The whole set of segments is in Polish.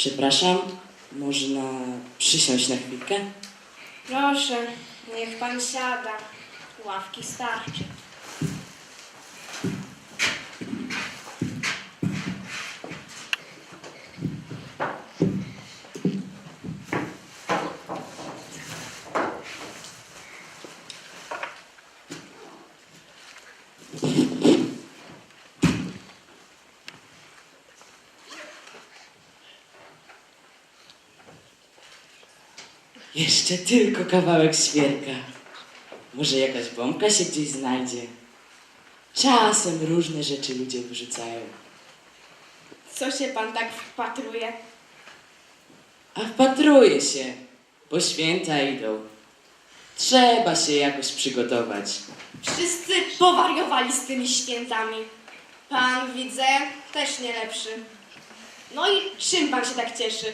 Przepraszam, można przysiąść na chwilkę? Proszę, niech pan siada. Ławki starczy. Jeszcze tylko kawałek świerka. Może jakaś bombka się gdzieś znajdzie. Czasem różne rzeczy ludzie wyrzucają. Co się pan tak wpatruje? A wpatruje się, bo święta idą. Trzeba się jakoś przygotować. Wszyscy powariowali z tymi świętami. Pan, widzę, też nie lepszy. No i czym pan się tak cieszy?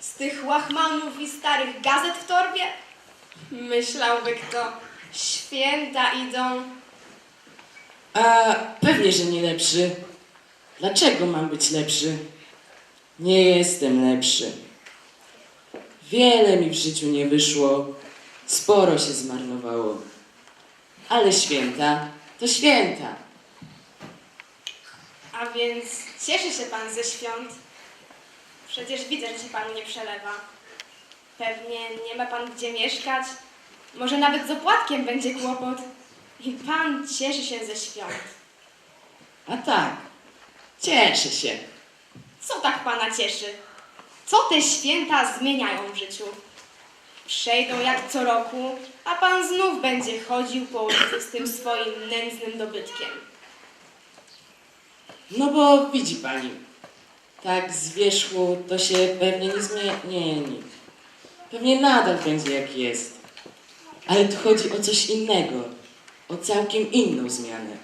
Z tych łachmanów i starych gazet w torbie? Myślałby kto. Święta idą. A pewnie, że nie lepszy. Dlaczego mam być lepszy? Nie jestem lepszy. Wiele mi w życiu nie wyszło, sporo się zmarnowało. Ale święta to święta. A więc cieszy się pan ze świąt? Przecież widzę, że się panu nie przelewa. Pewnie nie ma pan gdzie mieszkać. Może nawet z opłatkiem będzie kłopot. I pan cieszy się ze świąt. A tak, cieszę się. Co tak pana cieszy? Co te święta zmieniają w życiu? Przejdą jak co roku, a pan znów będzie chodził po ulicy z tym swoim nędznym dobytkiem. No bo widzi pani, tak z wierzchu to się pewnie nie zmieni. Pewnie nadal będzie jak jest. Ale tu chodzi o coś innego, o całkiem inną zmianę.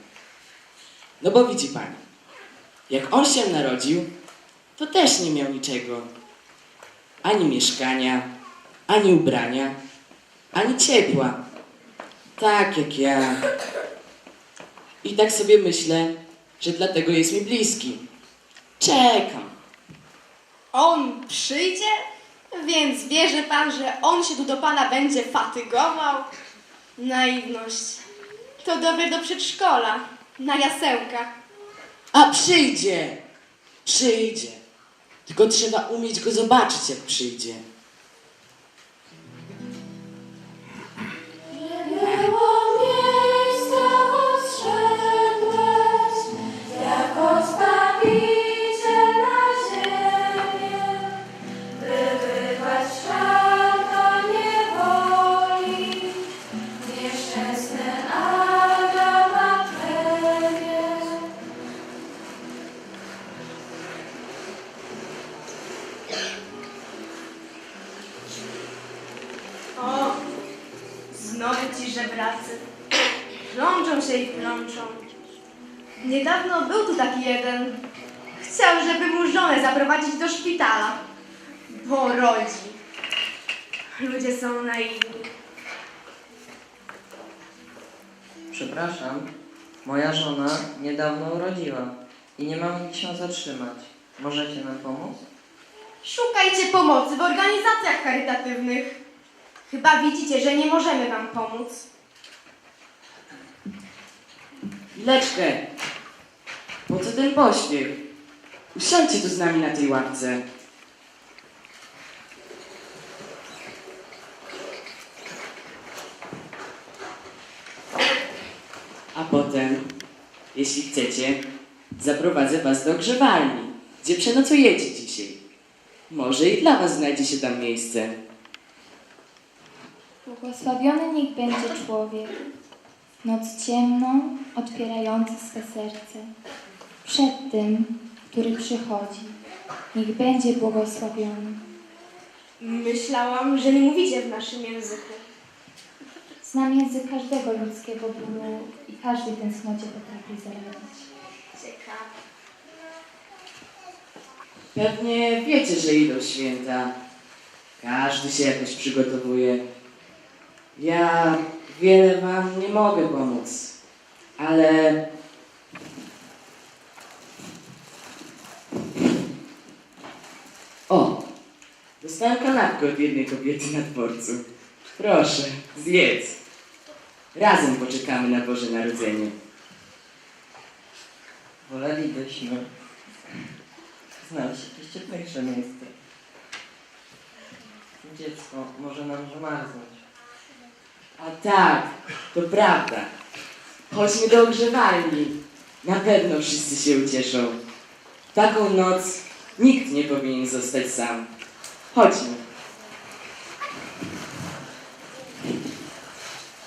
No bo widzi pani, jak on się narodził, to też nie miał niczego. Ani mieszkania, ani ubrania, ani ciepła. Tak jak ja. I tak sobie myślę, że dlatego jest mi bliski. Czekam. On przyjdzie? Więc wierzy pan, że on się tu do pana będzie fatygował? Naiwność. To dobre do przedszkola, na jasełkach. A przyjdzie! Przyjdzie. Tylko trzeba umieć go zobaczyć, jak przyjdzie. Pracy. Plączą się i plączą. Niedawno był tu taki jeden. Chciał, żeby mu żonę zaprowadzić do szpitala, bo rodzi. Ludzie są naiwni. Przepraszam, moja żona niedawno urodziła i nie mam gdzie się zatrzymać. Możecie nam pomóc? Szukajcie pomocy w organizacjach charytatywnych. Chyba widzicie, że nie możemy wam pomóc. Chwileczkę. Po co ten pośpiech? Usiądźcie tu z nami na tej ławce. A potem, jeśli chcecie, zaprowadzę was do grzewalni, gdzie przenocujecie dzisiaj. Może i dla was znajdzie się tam miejsce. Błogosławiony niech będzie człowiek, noc ciemną, otwierający swe serce. Przed tym, który przychodzi, niech będzie błogosławiony. Myślałam, że nie mówicie w naszym języku. Znam język każdego ludzkiego bólu i każdy tęsknocie potrafi zaradzić. Ciekawe. Pewnie wiecie, że idą święta. Każdy się jakoś przygotowuje. Ja wiele wam nie mogę pomóc, ale o, dostałem kanapkę od jednej kobiety na dworcu. Proszę, zjedz. Razem poczekamy na Boże Narodzenie. Wolelibyśmy znaleźć jakieś cieplejsze miejsce. Dziecko może nam zamarznąć. A tak, to prawda. Chodźmy do ogrzewalni. Na pewno wszyscy się ucieszą. Taką noc nikt nie powinien zostać sam. Chodźmy.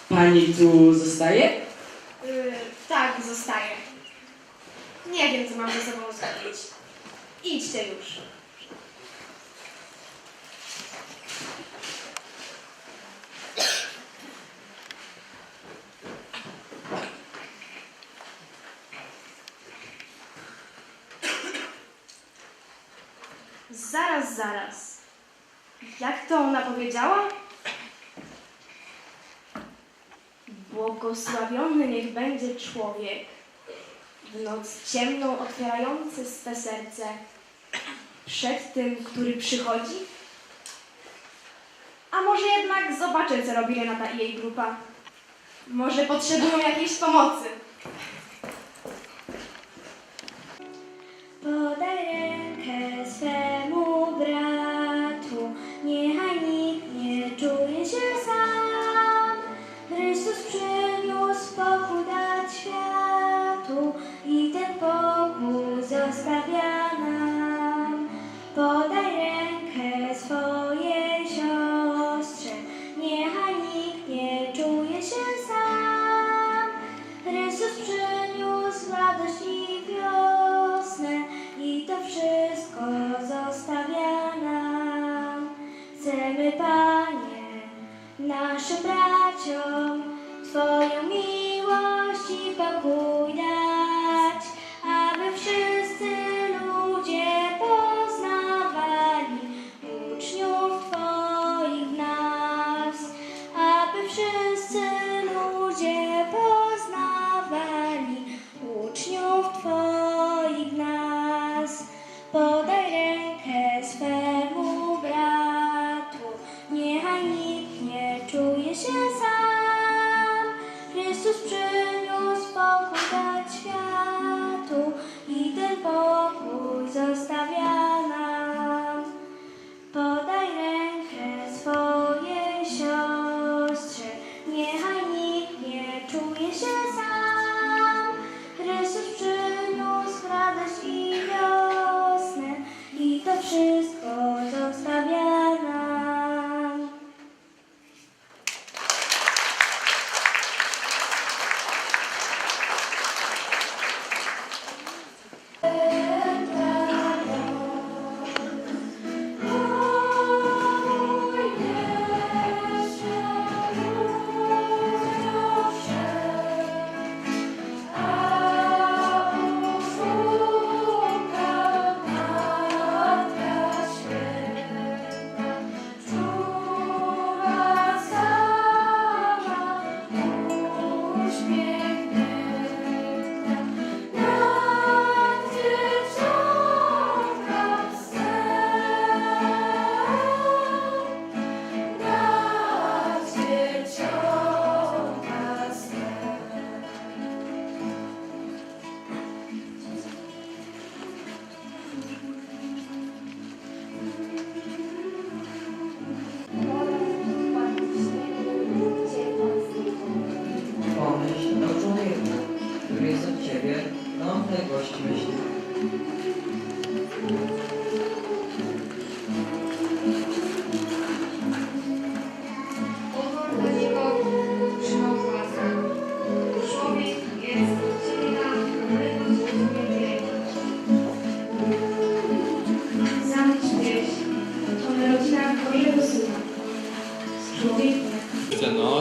Pani tu zostaje? Yy, tak, zostaję. Nie wiem, co mam ze sobą zrobić. Idźcie już. Zaraz, zaraz. Jak to ona powiedziała? Błogosławiony niech będzie człowiek, w noc ciemną otwierający swe serce, przed tym, który przychodzi? A może jednak zobaczę, co robi Renata i jej grupa. Może potrzebują jakiejś pomocy.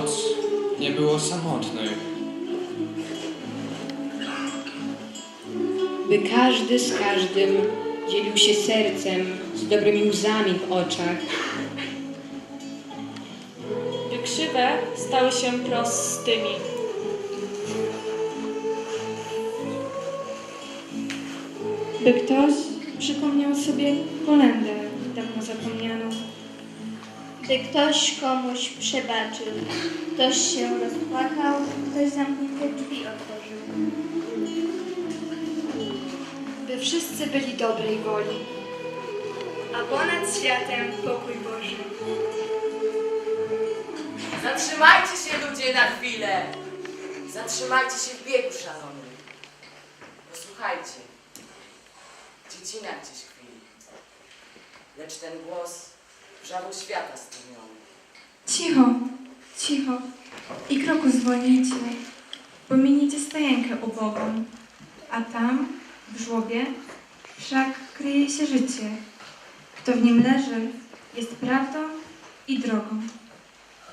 Noc nie było samotnej. by każdy z każdym dzielił się sercem, z dobrymi łzami w oczach. By krzywe stały się prostymi. By ktoś przypomniał sobie kolędę. By ktoś komuś przebaczył, ktoś się rozpłakał, ktoś zamknięte drzwi otworzył. By wszyscy byli dobrej woli, a ponad światem pokój Boży. Zatrzymajcie się ludzie na chwilę! Zatrzymajcie się w biegu szalonym. Posłuchajcie. Dziecina gdzieś chwili. Lecz ten głos wrzawu świata stłumiony. Cicho, cicho i kroku zwolnijcie, bo miniecie stajenkę ubogą, a tam, w żłobie, wszak kryje się życie. Kto w nim leży, jest prawdą i drogą.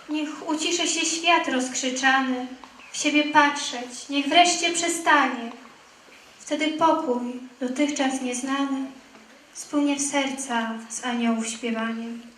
Niech uciszy się świat rozkrzyczany, w siebie patrzeć, niech wreszcie przestanie. Wtedy pokój, dotychczas nieznany, spłynie w serca z aniołów śpiewaniem.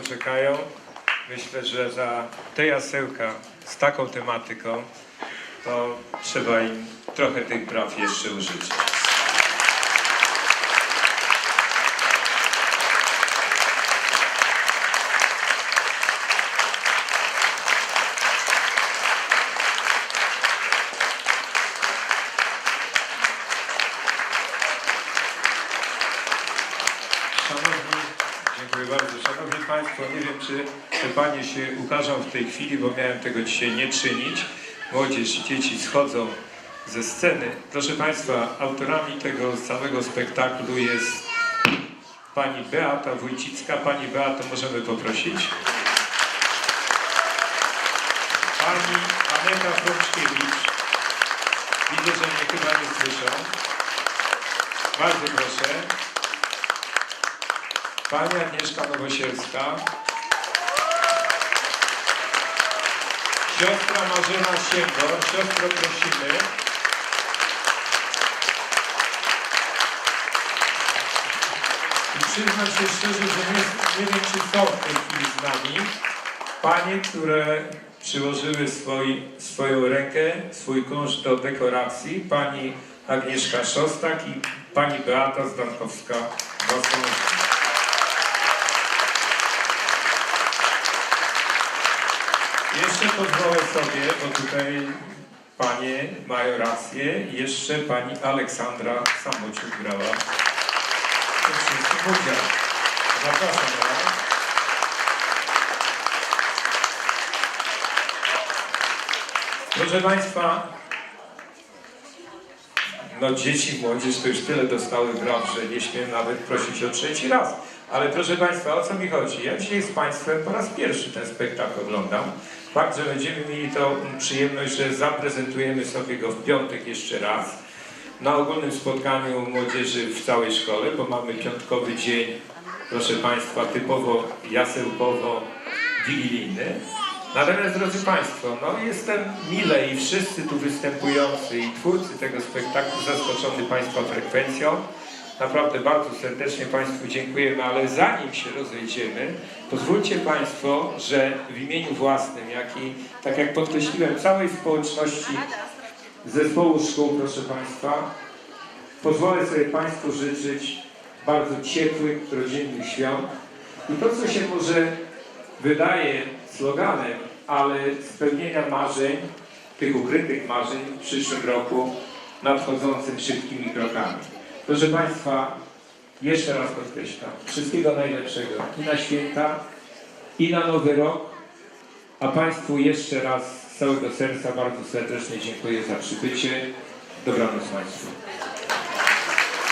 Tylko na to czekają. Myślę, że za te jasełka z taką tematyką, to trzeba im trochę tych praw jeszcze użyć. Szanowni, dziękuję bardzo. Szanowni Państwo, nie wiem, czy panie się ukażą w tej chwili, bo miałem tego dzisiaj nie czynić. Młodzież i dzieci schodzą ze sceny. Proszę Państwa, autorami tego całego spektaklu jest pani Beata Wójcicka. Pani Beato, możemy poprosić. Pani Aneta Frączkiewicz. Widzę, że mnie chyba nie słyszą. Bardzo proszę. Pani Agnieszka Nowosielska. Siostra Marzena Sięgor. Siostro prosimy. I przyznam się szczerze, że nie, nie wiem, czy są w tej chwili z nami panie, które przyłożyły swoi, swoją rękę, swój kunsz do dekoracji. Pani Agnieszka Szostak i pani Beata Zdankowska. Jeszcze pozwolę sobie, bo tutaj panie mają rację, jeszcze pani Aleksandra Samociuk udział. Zapraszam nas. Proszę Państwa, no dzieci, młodzież to już tyle dostały braw, że nie śmiem nawet prosić o trzeci raz. Ale proszę Państwa, o co mi chodzi? Ja dzisiaj z Państwem po raz pierwszy ten spektakl oglądam. Fakt, że będziemy mieli tą przyjemność, że zaprezentujemy sobie go w piątek jeszcze raz na ogólnym spotkaniu młodzieży w całej szkole, bo mamy piątkowy dzień, proszę Państwa, typowo jasełkowo wigilijny. Natomiast, drodzy Państwo, no jestem mile i wszyscy tu występujący i twórcy tego spektaklu zaskoczony Państwa frekwencją. Naprawdę bardzo serdecznie Państwu dziękujemy, ale zanim się rozejdziemy, pozwólcie Państwo, że w imieniu własnym, jak i, tak jak podkreśliłem, całej społeczności zespołu szkół, proszę Państwa, pozwolę sobie Państwu życzyć bardzo ciepłych, rodzinnych świąt. I to, co się może wydaje sloganem, ale spełnienia marzeń, tych ukrytych marzeń w przyszłym roku nadchodzącym szybkimi krokami. Proszę Państwa, jeszcze raz podkreślam, wszystkiego najlepszego i na święta, i na nowy rok, a Państwu jeszcze raz z całego serca bardzo serdecznie dziękuję za przybycie. Dobranoc Państwu.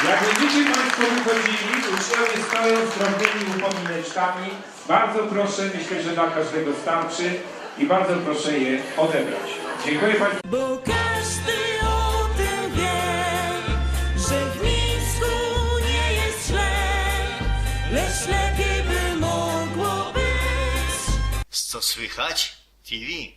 Jak będziecie Państwo wychodzili, uczniowie stoją z drobnymi upomineczkami. Bardzo proszę, myślę, że dla każdego starczy i bardzo proszę je odebrać. Dziękuję Państwu. Co słychać? TV.